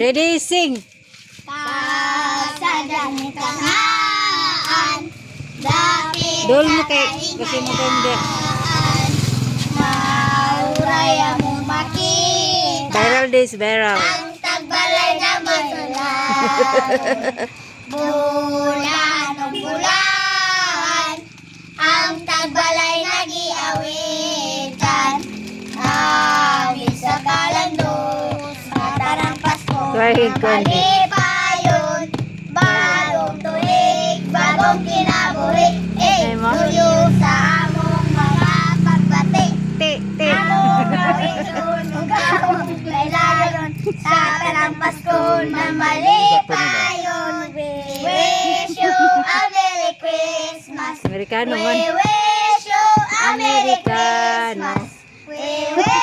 Ready, sing. Kasadang tangaan, dapit Dol mo kay, kasi mo makita Viral days, viral. ang tagbalay na. Bulan Na hindi. malipayon. Bagong tuig, bagong kinabuhi. Eh, tuyo sa among mga pagbati. Ti, ti. Among gawin sunog among laylayon sa tanang Pasko na malipayon. We wish you a Merry Christmas. Amerikano We man. wish you a Merry. Christmas. We wish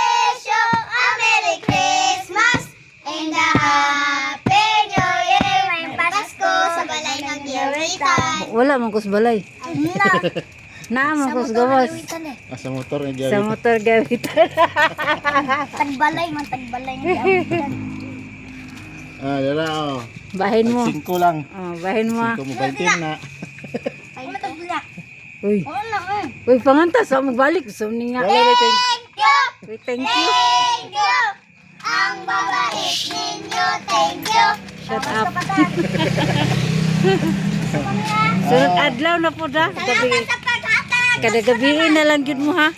Wala man kus balay. Na man kus gawas. Ah, sa motor na Sa motor gawitan. Tagbalay man, tagbalay ng Yawitan. Ah, dala oh. Bahin mo. Singko lang. Oh, bahin mo. ah. Singko mo baitin na. Ay, matagbalay. Uy. Wala eh. Uy, panganta. Sa magbalik. Sa nga. Wala na thank Thank you! Uy, thank you. Thank you! Ang babait ninyo, thank you! Shut up. Salamat Sunod adlaw na po da. Gabi. sa paghatag! Kada gabi na lang gid mo ha.